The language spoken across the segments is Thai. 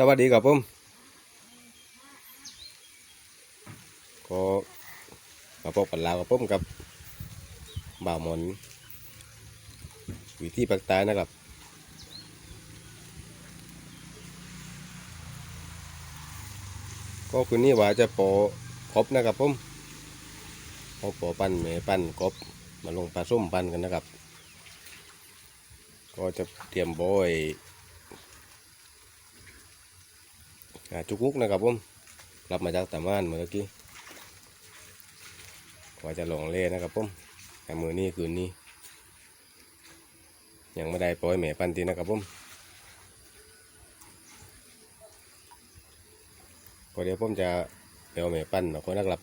สวัสดีครับผมก็มาพบกันแล้วกับผมกับบ่าวหมอนวิธีปักใต้นะครับก็คืนนี้ว่าจะปอครบนะครับผมเอาปอปั้นเมปั้นกบมาลงปลาส้มปั้นกันนะครับ ก็จะเตรียมโบยอ่า จุกมุกนะครับผมรับมาจากตามานเมื่อกี้ว่าจะลงเล่นะครับผมแต่มือนี้คืนนี้ยังไม่ได้ปล่อยแม่ปันทีนะครับผมก็เดี๋ยวผมจะเดี๋ยวแม่ปั้นมาคนนะครับ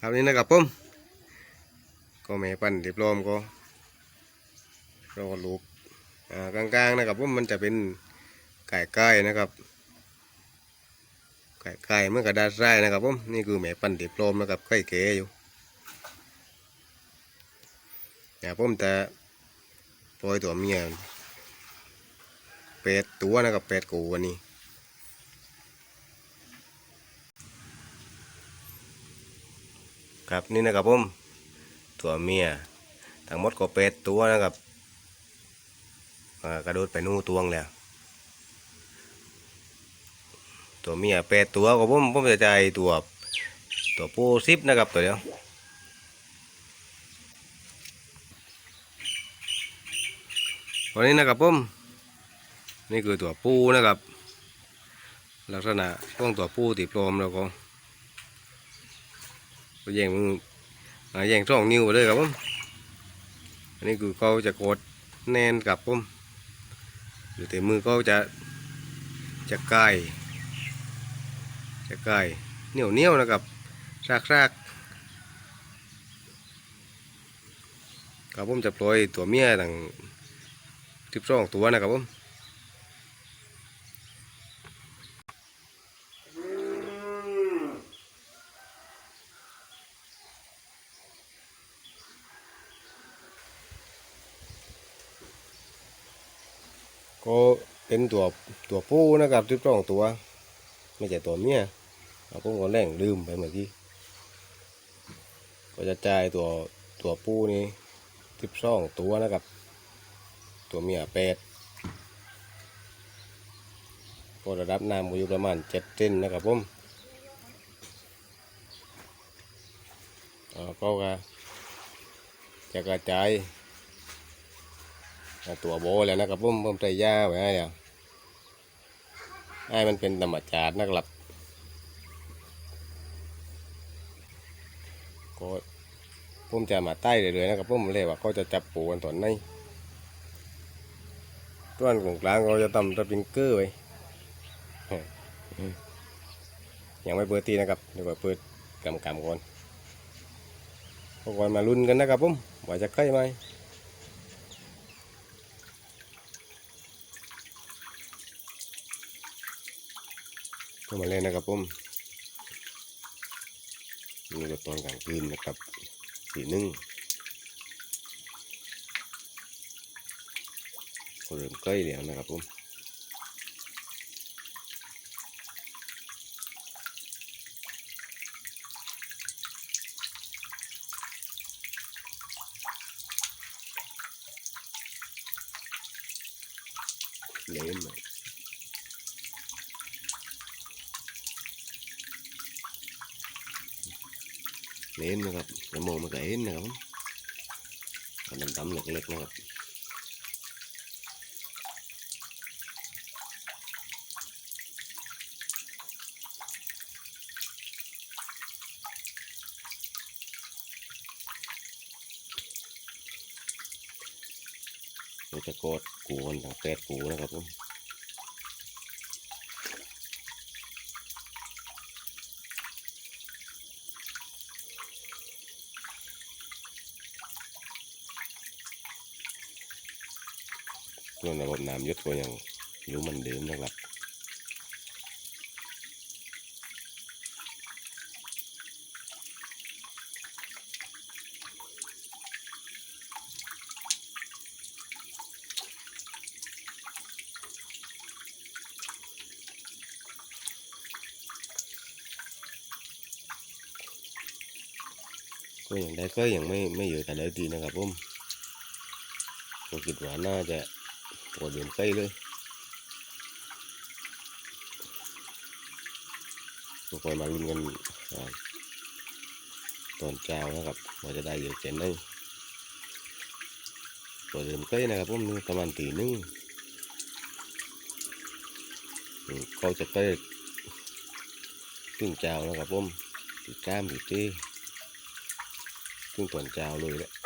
ครับนี้นะครับผมก็แม่ปันเรียบร้อยก็ รอลูกอ่ากลางๆนะครับผมมันจะเป็นไก่ไก่นะครับไก่ไก่เมื่อกระดาษทรายนะครับผมนี่คือแม่ปันติโปรมนะครับไก่เก๋อยู่อย่าผมจะปล่อยตัวเมียเป็ดตัวนะครับเป็ดกูวันนี้ครับนี่นะครับผมตัวเมียทั้งหมดก็เป็ดตัวนะครับ กระโดดไปนู่นตวงแล้ว ตัวเมียแปดตัวก็ผมผมจะใจตัวตัวปูสิบนะครับตัวเดียววันนี้นะครับผมนี่คือตัวปูนะครับ ลักษณะของตัวปูติดปลอมแล้วก็แย่งมืออ่าแย่งช่องนิ้วไปเลยครับผมอันนี้คือเขาจะกดแน่นกับผม อยู่แต่มือก็จะจะไกลจะไกลเหนียวเหนียวนะครับรากรากๆครับผมจะปล่อยตัวเมียต่างทิบสองตัวนะครับผม ก็เป็นตัวตัวผู้นะครับทิบสองตัว ไม่ใช่ตัวเมียเราผมก็แรงลืมไปเมื่อกี้ก็จะจ่ายตัวตัวผู้นี้ทิบสองตัวนะครับ ตัวเมียแปดก็ระดับน้ำก็อยู่ประมาณเจ็ดเซนนะครับผมก็จะกระจาย ตัวโบแล้วนะครับผมเพิ่มใจยาไว้ให้แล้วให้มันเป็นธรรมชาตินะครับก็ผมจะมาใต้เรื่อยๆนะครับผมเลยว่าเขาจะจับปูกันตอนไหนต้นของกลางเราจะทำสปริงเกอร์ไว้ยังไม่เปิดตีนะครับเดี๋ยวเปิดกำกำก่อนพวกก่อนมาลุ้นกันนะครับผมว่าจะใกล้ไหม ก็มาเล่นนะครับผมนี่ก็ตอนกลางคืนนะครับสีหนึ่งก็เริ่มใกล้แล้วนะครับผมเล่นหน่ เล่นนะครับแล้วมองมันก็เห็นนะครับอันดำๆเล็กๆนะครับเราจะกดกูกันตั้งแปดกูนะครับผม พื่อนในรดน้ำยึศก็ยังอยู่เหมือนเดิมนะครับก็อย่างได้ก็ยังไม่ไม่เยอะแต่ได้ดีนะครับผมผมคิดว่าน่าจะ ปวเดือนใกล้เลยทุกคอยมาลุ้นกันตอนเช้านะครับว่าจะได้เยอะแค่ไหนปวเดือนใกล้นะครับผมนี่ประมาณตีหนึงเขาจะใกล้ถึงเช้านะครับผมตีกล้ามตีเต้ถึงตอนเช้าเลยแหละ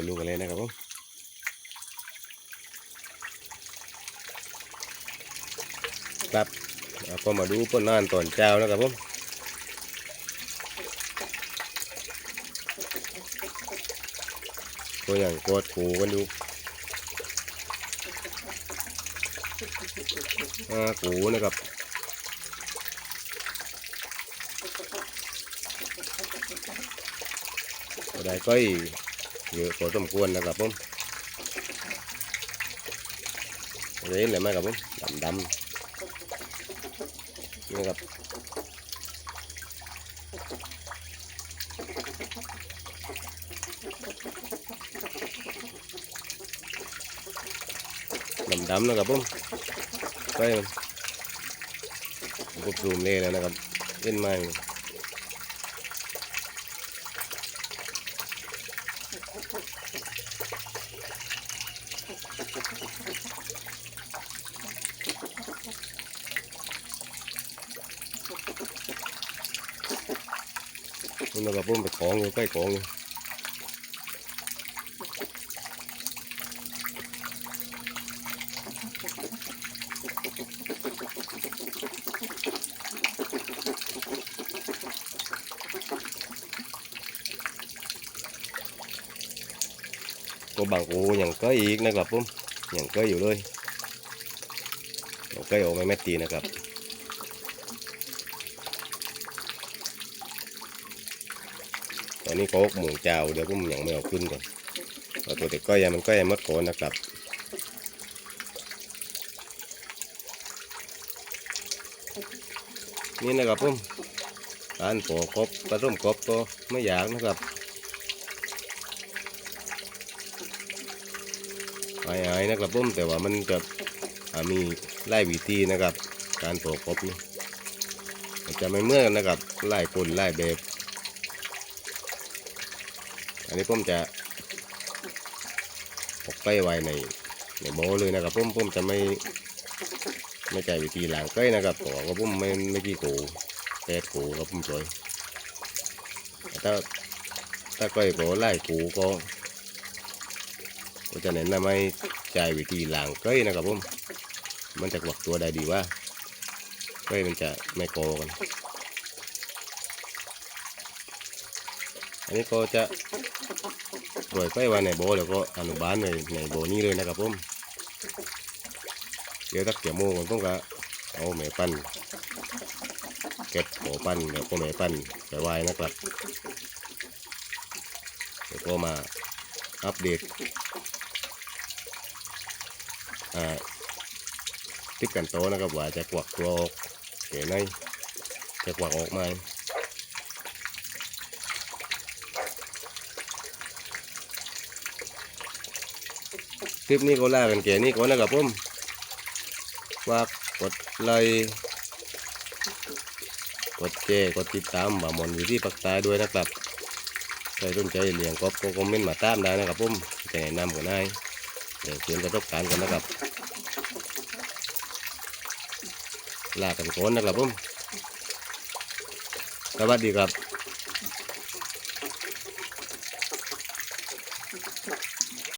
ยลูกอะไรนะครับผมครับก็มาดูผลงานตอนเช้านะครับผมก็อย่างกอดกูกันอยู่อ่ากูนะครับได้ก็ เยอะพอสมควรนะครับผมเห็นเลยไหมครับผมดำดำนี่ครับดำดำนะครับผมไปมันก็ปรุงเลยแล้วนะครับเล่นไม้ นี่นะครับผมไปของอยู่ใกล้ของอยู่ ก็บางกูยังก็อีกนะครับผมยังก็อยู่เลยยังก็ออกไม่แม่ตีนะครับตอนนี้ก็หมูเจ้าเดี๋ยวผมยังไม่เอาขึ้นก่อนตัวเด็กก็ยังมันก็ยังมดโคนนะครับนี่นะครับผมการปอกบกระต้มกบก็ไม่อยากนะครับ หายๆนะครับผมแต่ว่ามันจะมีไล่วิธีนะครับ การปอกกบนี่จะไม่เมื่อนกันนะครับไล่คนไล่แบบอันนี้ผมจะปกไก่ไว้ในในโบเลยนะครับผมผมจะไม่ไม่ใจวิธีหล้างไก่นะครับเพราะว่าผมไม่ไม่กี่กูแปดกูครับผมช่วยแต่ถ้าถ้าไก่โบไล่กูก็ ก็จะแนะนำให้ใจวิธีล้างไก่นะครับผมมันจะกวักตัวได้ดีว่าไก่มันจะไม่โกกัน อันนี้ก็จะปล่อยไปไว้ในโบแล้วก็อนุบาลในในโบนี้เลยนะครับผมเดี๋ยวตักเกี่ยวโมงผมก็เอาแม่ปั้นเก็บหัวปั้นแล้วก็แม่ปั้นไปไว้นะครับแล้วก็มาอัปเดต ติดกันโตนะครับว่าจะกวักตัวออกเก๋ไหนจะกวักออกไหมคลิปนี้ก็ลากันแค่นี้ก่อนนะครับผมฝากกดไลค์กดแชร์กดติดตามบ่ามอนอยู่ที่ปักใต้ด้วยนะครับใครสนใจเลี้ยงกบก็คอมเมนต์มาตามได้นะครับผมจะแนะนำกันได้ เดี๋ยวเขียนประสบการณ์กันนะครับลากันโคนนะครับผมสวัสดีครับ